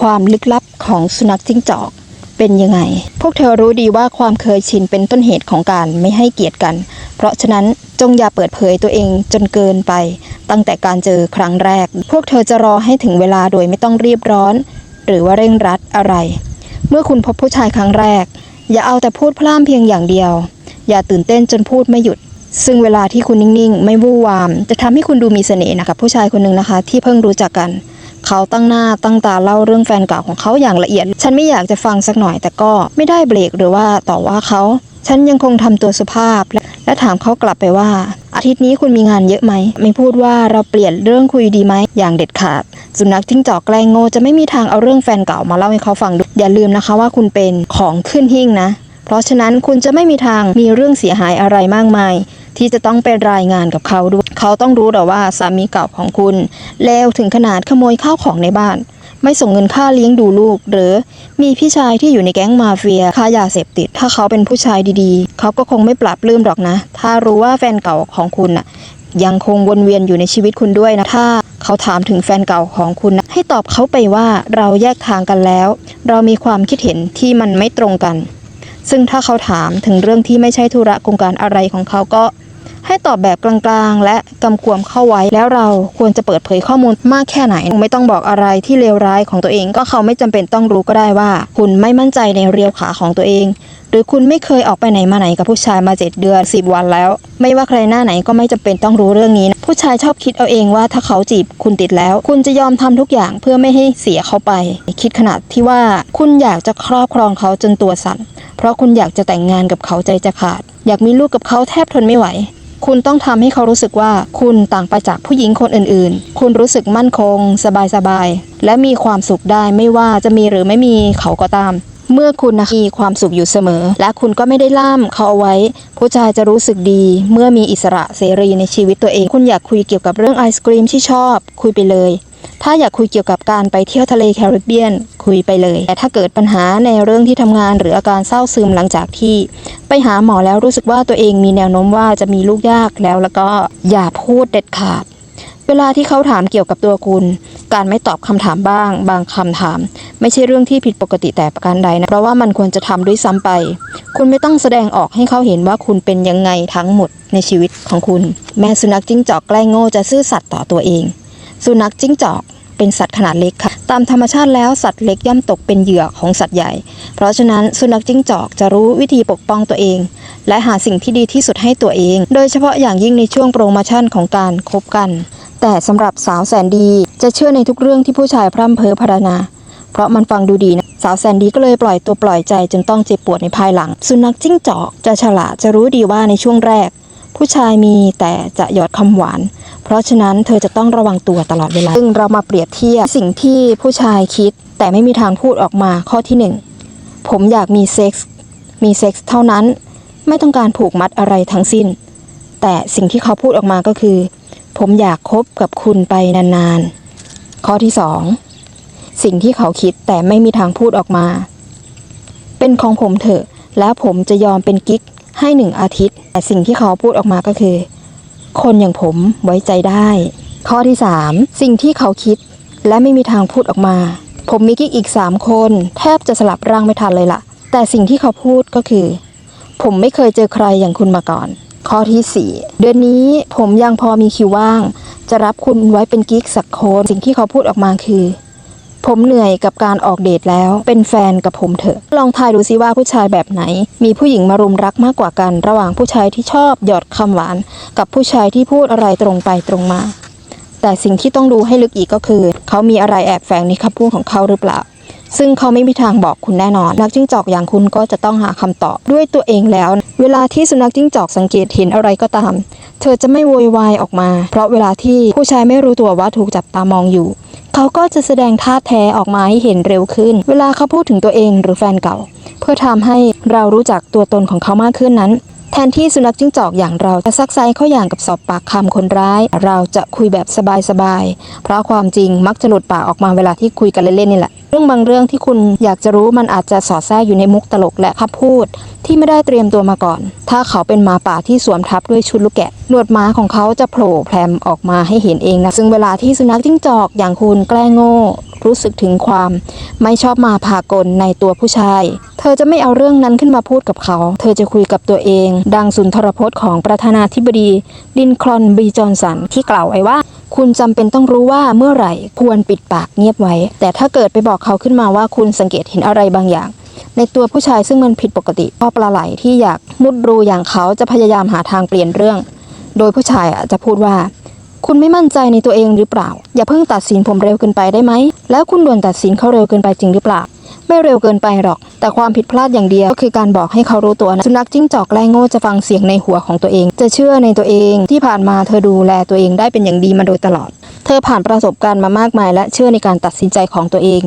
ความลึกลับของสุนัขจิ้งจอกเป็นยังไง พวกเธอรู้ดีว่าความเคยชินเป็นต้นเหตุของการไม่ให้เกียรติกัน เพราะฉะนั้นจงอย่าเปิดเผยตัวเองจนเกินไป ตั้งแต่การเจอครั้งแรก พวกเธอจะรอให้ถึงเวลาโดยไม่ต้องรีบร้อน หรือว่าเร่งรัดอะไร เมื่อคุณพบผู้ชายครั้งแรก อย่าเอาแต่พูดพล่ามเพียงอย่างเดียว อย่าตื่นเต้นจนพูดไม่หยุด ซึ่งเวลาที่คุณนิ่งๆ ไม่วู่วาม จะทำให้คุณดูมีเสน่ห์นะคะผู้ชายคนหนึ่งนะคะ ที่เพิ่งรู้จักกัน เขาตั้งหน้าตั้งตาเล่าเรื่องแฟนเก่าของเขาอย่างละเอียด ฉันไม่อยากจะฟังสักหน่อยแต่ก็ไม่ได้เบรกหรือว่าต่อว่าเขาฉันยังคงทำตัวสุภาพและและถามเขากลับไปว่า อาทิตย์นี้คุณมีงานเยอะไหม ไม่พูดว่าเราเปลี่ยนเรื่องคุยดีไหมอย่างเด็ดขาด สุนัขจิ้งจอกแกล้งโง่จะไม่มีทางเอาเรื่องแฟนเก่ามาเล่าให้เขาฟังดูอย่าลืมนะคะว่าคุณเป็นของขึ้นหิ้งนะ เพราะฉะนั้นคุณจะไม่มีทางมีเรื่องเสียหายอะไรมากมาย ที่จะต้องไปรายงานกับเขาด้วยเขาต้องรู้แต่ว่าสามีเก่าของคุณ เลวถึงขนาดขโมยข้าวของในบ้าน ไม่ส่งเงินค่าเลี้ยงดูลูก หรือมีพี่ชายที่อยู่ในแก๊งมาเฟียค้ายาเสพติด ถ้าเขาเป็นผู้ชายดีๆ เขาก็คงไม่ปรับลืมหรอกนะ ถ้ารู้ว่าแฟนเก่าของคุณน่ะยังคงวนเวียนอยู่ในชีวิตคุณด้วยนะถ้าเขาถามถึงแฟนเก่าของคุณนะให้ตอบเขาไปว่าเราแยกทางกันแล้ว เรามีความคิดเห็นที่มันไม่ตรงกัน ซึ่งถ้าเขาถามถึงเรื่องที่ไม่ใช่ธุระโครงการอะไรของเขาก็ ให้ตอบแบบกลางๆ และกำกวมเข้าไว้แล้วเราควรจะเปิดเผยข้อมูลมากแค่ไหน ไม่ต้องบอกอะไรที่เลวร้ายของตัวเองก็เขาไม่จำเป็นต้องรู้ก็ได้ว่า คุณไม่มั่นใจในเรียวขาของตัวเอง หรือคุณไม่เคยออกไปไหนมาไหนกับผู้ชายมาเจ็ดเดือนสิบวันแล้ว ไม่ว่าใครหน้าไหนก็ไม่จำเป็นต้องรู้เรื่องนี้นะผู้ชายชอบคิดเอาเองว่าถ้าเขาจีบคุณติดแล้ว คุณจะยอมทำทุกอย่างเพื่อไม่ให้เสียเขาไป คิดขนาดที่ว่าคุณอยากจะครอบครองเขาจนตัวสั่น เพราะคุณอยากจะแต่งงานกับเขาใจจะขาด อยากมีลูกกับเขาแทบทนไม่ไหว คุณต้องทำให้เขารู้สึกว่าคุณต่างไปจากผู้หญิงคนอื่นๆ คุณรู้สึกมั่นคง สบายๆ และมีความสุขได้ไม่ว่าจะมีหรือไม่มีเขาก็ตามเมื่อคุณนะมีความสุขอยู่เสมอ และคุณก็ไม่ได้ล่ามเขาเอาไว้ ผู้ชายจะรู้สึกดี เมื่อมีอิสระเสรีในชีวิตตัวเอง คุณอยากคุยเกี่ยวกับเรื่องไอศกรีมที่ชอบ คุยไปเลย ถ้าอยากคุยเกี่ยวกับการไปเที่ยวทะเลแคริบเบียนคุยไปเลย แต่ถ้าเกิดปัญหาในเรื่องที่ทำงานหรืออาการเศร้าซึมหลังจากที่ ไปหาหมอแล้วรู้สึกว่าตัวเองมีแนวโน้มว่าจะมีลูกยากแล้วแล้วก็อย่าพูดเด็ดขาด เวลาที่เขาถามเกี่ยวกับตัวคุณ การไม่ตอบคำถามบ้าง บางคำถาม ไม่ใช่เรื่องที่ผิดปกติแต่ประการใดนะเพราะว่ามันควรจะทำด้วยซ้ำไป คุณไม่ต้องแสดงออกให้เขาเห็นว่าคุณเป็นยังไงทั้งหมดในชีวิตของคุณ แม่สุนัขจิ้งจอกแกล้งโง่จะซื่อสัตย์ต่อตัวเอง สุนัขจิ้งจอกเป็นสัตว์ขนาดเล็กค่ะ ตามธรรมชาติแล้วสัตว์เล็กย่อมตกเป็นเหยื่อของสัตว์ใหญ่ เพราะฉะนั้นสุนัขจิ้งจอกจะรู้วิธีปกป้องตัวเอง และหาสิ่งที่ดีที่สุดให้ตัวเอง โดยเฉพาะอย่างยิ่งในช่วงโปรโมชั่นของการคบกัน แต่สำหรับสาวแสนดีจะเชื่อในทุกเรื่องที่ผู้ชายพร่ำเพ้อพรรณนาเพราะมันฟังดูดีนะสาวแสนดีก็เลยปล่อยตัวปล่อยใจจนต้องเจ็บปวดในภายหลัง สุนัขจิ้งจอกจะฉลาดจะรู้ดีว่าในช่วงแรก ผู้ชายมีแต่จะหยอดคำหวาน เพราะฉะนั้นเธอจะต้องระวังตัวตลอดเวลา ซึ่งเรามาเปรียบเทียบสิ่งที่ผู้ชายคิด แต่ไม่มีทางพูดออกมาข้อที่หนึ่งผมอยากมีเซ็กส์มีเซ็กส์เท่านั้น ไม่ต้องการผูกมัดอะไรทั้งสิ้น แต่สิ่งที่เขาพูดออกมาก็คือ ผมอยากคบกับคุณไปนานๆ ข้อที่สองสิ่งที่เขาคิดแต่ไม่มีทางพูดออกมา เป็นของผมเถอะแล้วผมจะยอมเป็นกิ๊ก ให้หนึ่งอาทิตย์ แต่สิ่งที่เขาพูดออกมาก็คือ คนอย่างผมไว้ใจได้ ข้อที่สามสิ่งที่เขาคิดและไม่มีทางพูดออกมา ผมมีกิ๊กอีกสามคน แทบจะสลับร่างไม่ทันเลยล่ะ แต่สิ่งที่เขาพูดก็คือ ผมไม่เคยเจอใครอย่างคุณมาก่อน ข้อที่ 4 เดือนนี้ผมยังพอมีคิวว่าง จะรับคุณไว้เป็นกิ๊กสักคน สิ่งที่เขาพูดออกมาคือ ผมเหนื่อยกับการออกเดทแล้ว เป็นแฟนกับผมเถอะ ลองทายดูซิว่าผู้ชายแบบไหน มีผู้หญิงมารุมรักมากกว่ากัน ระหว่างผู้ชายที่ชอบหยอดคำหวาน กับผู้ชายที่พูดอะไรตรงไปตรงมา แต่สิ่งที่ต้องดูให้ลึกอีกก็คือ เขามีอะไรแอบแฝงในคำพูดของเขาหรือเปล่า ซึ่งเขาไม่มีทางบอกคุณแน่นอน นักจิ้งจอกอย่างคุณก็จะต้องหาคำตอบด้วยตัวเองแล้ว เวลาที่สุนัขจิ้งจอกสังเกตเห็นอะไรก็ตาม เธอจะไม่โวยวายออกมา เพราะเวลาที่ผู้ชายไม่รู้ตัวว่าถูกจับตามองอยู่ เขาก็จะแสดงท่าแท้ออกมาให้เห็นเร็วขึ้น เวลาเขาพูดถึงตัวเองหรือแฟนเก่า เพื่อทำให้เรารู้จักตัวตนของเขามากขึ้นนั้น แทนที่สุนัขจิ้งจอกอย่างเราจะซักไซเขาอย่างกับสอบปากคำคนร้าย เราจะคุยแบบสบายๆ เพราะความจริงมักจะหลุดปากออกมาเวลาที่คุยกันเล่นๆนี่แหละเรื่องบางเรื่องที่คุณอยากจะรู้มันอาจจะสอดแทรกอยู่ในมุกตลกและคำพูด ที่ไม่ได้เตรียมตัวมาก่อน ถ้าเขาเป็นหมาป่าที่สวมทับด้วยชุดลูกแกะหนวดหมาของเขาจะโผล่แพรมออกมาให้เห็นเองนะซึ่งเวลาที่สุนัขจิ้งจอกอย่างคุณแกล้งโง่ รู้สึกถึงความ ไม่ชอบมาพากลในตัวผู้ชาย เธอจะไม่เอาเรื่องนั้นขึ้นมาพูดกับเขา เธอจะคุยกับตัวเอง ดังสุนทรพจน์ของประธานาธิบดีลินคอล์นบีจอห์นสันที่กล่าวไว้ว่าคุณจำเป็นต้องรู้ว่าเมื่อไหร่ควรปิดปากเงียบไว้ แต่ถ้าเกิดไปบอกเขาขึ้นมาว่าคุณสังเกตเห็นอะไรบางอย่าง ในตัวผู้ชายซึ่งมันผิดปกติพ่อปลาไหลที่อยากมุดรูอย่างเขาจะพยายามหาทางเปลี่ยนเรื่อง โดยผู้ชายจะพูดว่า คุณไม่มั่นใจในตัวเองหรือเปล่า อย่าเพิ่งตัดสินผมเร็วเกินไปได้ไหม แล้วคุณด่วนตัดสินเขาเร็วเกินไปจริงหรือเปล่า ไม่เร็วเกินไปหรอก แต่ความผิดพลาดอย่างเดียวก็คือการบอกให้เขารู้ตัวนะสุนัขจิ้งจอกแกล้งโง่จะฟังเสียงในหัวของตัวเอง จะเชื่อในตัวเองที่ผ่านมาเธอดูแลตัวเองได้เป็นอย่างดีมาโดยตลอด ธอผ่านประสบการณ์มามากมายและเชื่อในการตัดสินใจของตัวเอง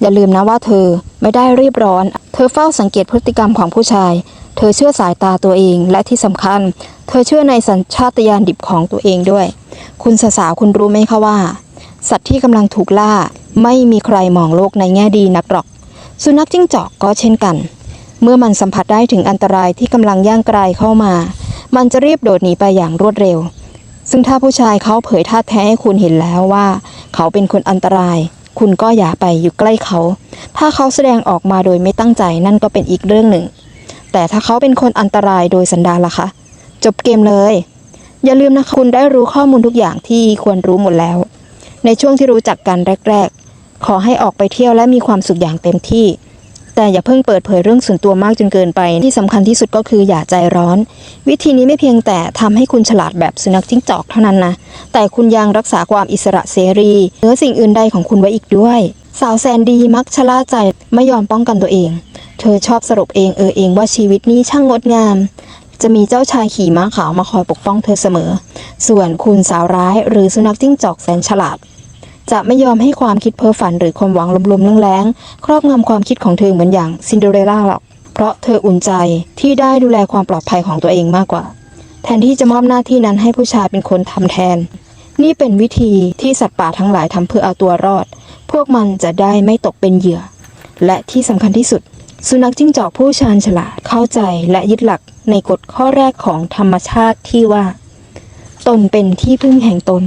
อย่าลืมนะว่าเธอไม่ได้รีบร้อน เธอเฝ้าสังเกตพฤติกรรมของผู้ชาย เธอเชื่อสายตาตัวเองและที่สำคัญ เธอเชื่อในสัญชาตญาณดิบของตัวเองด้วย คุณสาวคุณรู้ไหมคะว่า สัตว์ที่กำลังถูกล่า ไม่มีใครมองโลกในแง่ดีนักหรอก สุนัขจิ้งจอกก็เช่นกัน เมื่อมันสัมผัสได้ถึงอันตรายที่กำลังย่างไกลเข้ามา มันจะรีบโดดหนีไปอย่างรวดเร็ว ซึ่งถ้าผู้ชายเขาเผยท่าแท้ให้คุณเห็นแล้วว่า เขาเป็นคนอันตราย คุณก็อย่าไปอยู่ใกล้เขา ถ้าเขาแสดงออกมาโดยไม่ตั้งใจนั่นก็เป็นอีกเรื่องหนึ่ง แต่ถ้าเขาเป็นคนอันตรายโดยสันดานล่ะคะ จบเกมเลย อย่าลืมนะคะคุณได้รู้ข้อมูลทุกอย่างที่ควรรู้หมดแล้ว ในช่วงที่รู้จักกันแรก ๆ ขอให้ออกไปเที่ยวและมีความสุขอย่างเต็มที่ แต่อย่าเพิ่งเปิดเผยเรื่องส่วนตัวมากจนเกินไป ที่สำคัญที่สุดก็คืออย่าใจร้อน วิธีนี้ไม่เพียงแต่ทำให้คุณฉลาดแบบสุนัขจิ้งจอกเท่านั้นนะ แต่คุณยังรักษาความอิสระเสรีเหนือสิ่งอื่นใดของคุณไว้อีกด้วย สาวแสนดีมักชะล่าใจไม่ยอมป้องกันตัวเอง เธอชอบสรุปเองเออเองว่าชีวิตนี้ช่างงดงาม จะมีเจ้าชายขี่ม้าขาวมาคอยปกป้องเธอเสมอ ส่วนคุณสาวร้ายหรือสุนัขจิ้งจอกแสนฉลาด จะไม่ยอมให้ความคิดเพ้อฝันหรือความหวังลมๆแรงๆครอบงำความคิดของเธอเหมือนอย่างซินเดอเรลล่าหรอก เพราะเธออุ่นใจที่ได้ดูแลความปลอดภัยของตัวเองมากกว่า แทนที่จะมอบหน้าที่นั้นให้ผู้ชายเป็นคนทำแทน นี่เป็นวิธีที่สัตว์ป่าทั้งหลายทำเพื่อเอาตัวรอด พวกมันจะได้ไม่ตกเป็นเหยื่อ และที่สำคัญที่สุด สุนัขจิ้งจอกผู้ชาญฉลาดเข้าใจและยึดหลักในกฎข้อแรกของธรรมชาติที่ว่า ตนเป็นที่พึ่งแห่งตน